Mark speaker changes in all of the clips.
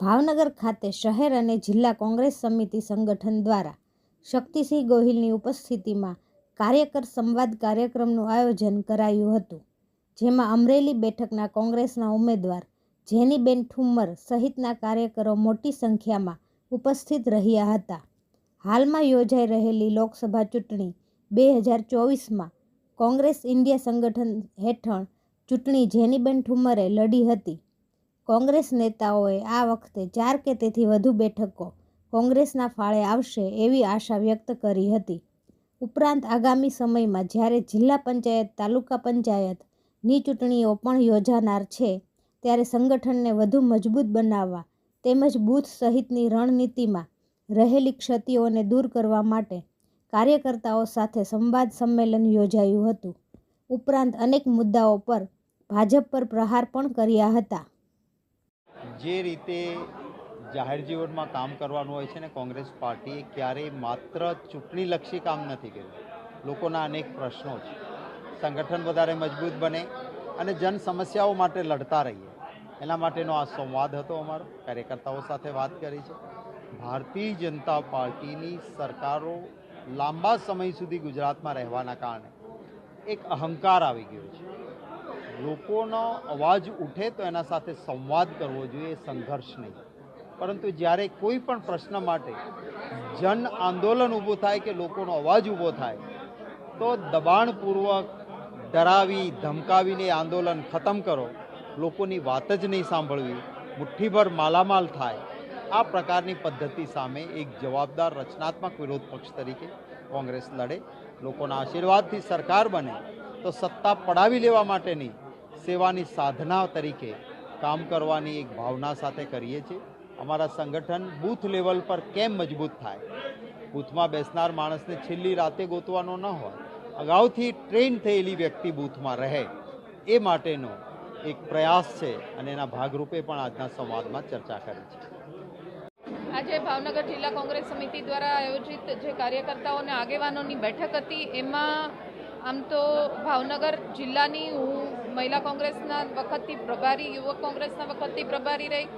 Speaker 1: ભાવનગર ખાતે શહેર અને જિલ્લા કોંગ્રેસ સમિતિ સંગઠન દ્વારા શક્તિસિંહ ગોહિલની ઉપસ્થિતિમાં કાર્યકર સંવાદ કાર્યક્રમનું આયોજન કરાયું હતું, જેમાં અમરેલી બેઠકના કોંગ્રેસના ઉમેદવાર જેનીબેન ઠુમ્મર સહિતના કાર્યકરો મોટી સંખ્યામાં ઉપસ્થિત રહ્યા હતા. હાલમાં યોજાઈ રહેલી લોકસભા ચૂંટણી બે હજાર ચોવીસમાં કોંગ્રેસ ઇન્ડિયા સંગઠન હેઠળ ચૂંટણી જેનીબેન ઠુમ્મરે લડી હતી. કોંગ્રેસ નેતાઓએ આ વખતે ચાર કે તેથી વધુ બેઠકો કોંગ્રેસના ફાળે આવશે એવી આશા વ્યક્ત કરી હતી. ઉપરાંત આગામી સમયમાં જ્યારે જિલ્લા પંચાયત, તાલુકા પંચાયતની ચૂંટણીઓ પણ યોજાનાર છે, ત્યારે સંગઠનને વધુ મજબૂત બનાવવા તેમજ બૂથ સહિતની રણનીતિમાં રહેલી ક્ષતિઓને દૂર કરવા માટે કાર્યકર્તાઓ સાથે સંવાદ સંમેલન યોજાયું હતું. ઉપરાંત અનેક મુદ્દાઓ પર ભાજપ પર પ્રહાર પણ કર્યા હતા.
Speaker 2: જે રીતે જાહેર જીવનમાં કામ કરવાનું હોય છે ને કોંગ્રેસ પાર્ટીએ ક્યારેય માત્ર ચૂંટણીલક્ષી કામ નથી કર્યું. લોકોના અનેક પ્રશ્નો છે. સંગઠન વધારે મજબૂત બને અને જન સમસ્યાઓ માટે લડતા રહીએ. એના માટેનો આ સંવાદ હતો અમારો. કાર્યકર્તાઓ સાથે વાત કરી છે. ભારતીય જનતા પાર્ટીની સરકારો લાંબા સમય સુધી ગુજરાતમાં રહેવાના કારણે એક અહંકાર આવી ગયો છે. લોકોનો અવાજ ઉઠે તો એના સાથે સંવાદ કરવો જોઈએ સંઘર્ષ નહીં. પરંતુ જ્યારે કોઈ પણ પ્રશ્ન માટે જન આંદોલન ઊભું થાય કે લોકોનો અવાજ ઊભો થાય, તો દબાણપૂર્વક ડરાવી, ધમકાવીને આંદોલન ખતમ કરો. લોકોની વાત જ નહીં સાંભળવી. મુઠ્ઠીભર માલામાલ થાય. આ પ્રકારની પદ્ધતિ સામે એક જવાબદાર રચનાત્મક વિરોધ પક્ષ તરીકે કોંગ્રેસ લડે. લોકોના આશીર્વાદથી સરકાર બને. તો સત્તા પડાવી લેવા માટેની સેવાની સાધના તરીકે કામ કરવાની એક ભાવના સાથે કરીએ છીએ. અમારા સંગઠન બૂથ લેવલ પર કેમ મજબૂત થાય? બૂથમાં બેસનાર માણસને છેલ્લી રાતે ગોતવાનો ન હોય, અગાઉથી ટ્રેન થયેલી વ્યક્તિ બૂથમાં રહે, એ માટેનો એક પ્રયાસ છે અને એના ભાગરૂપે પણ આજના સંવાદમાં ચર્ચા કરી છે.
Speaker 3: આજે ભાવનગર જિલ્લા કોંગ્રેસ સમિતિ દ્વારા આયોજિત જે કાર્યકર્તાઓ અને આગેવાનોની બેઠક હતી, એમાં આમ તો ભાવનગર જિલ્લાની હું મહિલા કોંગ્રેસના વખતથી પ્રભારી, યુવક કોંગ્રેસના વખતથી પ્રભારી રહી.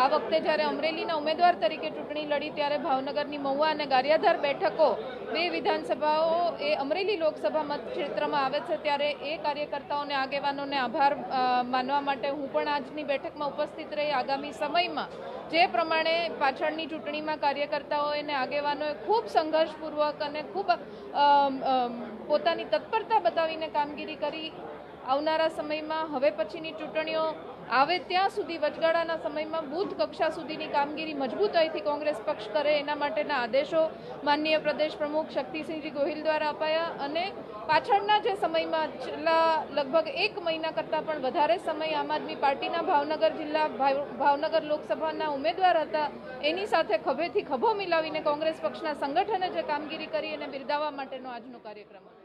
Speaker 3: આ વખતે જ્યારે અમરેલીના ઉમેદવાર તરીકે ચૂંટણી લડી, ત્યારે ભાવનગરની મહુવા અને ગારિયાધાર બેઠકો બે વિધાનસભાઓ એ અમરેલી લોકસભા મત ક્ષેત્રમાં આવે છે. ત્યારે એ કાર્યકર્તાઓને, આગેવાનોને આભાર માનવા માટે હું પણ આજની બેઠકમાં ઉપસ્થિત રહી. આગામી સમયમાં જે પ્રમાણે પાછળની ચૂંટણીમાં કાર્યકર્તાઓ અને આગેવાનોએ ખૂબ સંઘર્ષપૂર્વક અને ખૂબ પોતાની તત્પરતા બતાવીને કામગીરી કરી આવનારા સમયમાં હવે પછીની ચૂંટણીઓ આવે ત્યાં સુધી વચગાળાના સમયમાં બૂથ કક્ષા સુધીની કામગીરી મજબૂતાઈથી કોંગ્રેસ પક્ષ કરે એના માટેના આદેશો માનનીય પ્રદેશ પ્રમુખ શક્તિસિંહજી ગોહિલ દ્વારા અપાયા અને પાછળના જે સમયમાં છેલ્લા લગભગ એક મહિના કરતાં પણ વધારે સમય આમ આદમી પાર્ટીના ભાવનગર જિલ્લા ભાવ- ભાવનગર લોકસભાના ઉમેદવાર હતા, એની સાથે ખભેથી ખભો મિલાવીને કોંગ્રેસ પક્ષના સંગઠને જે કામગીરી કરી એને બિરદાવવા માટેનો આજનો કાર્યક્રમ હતો.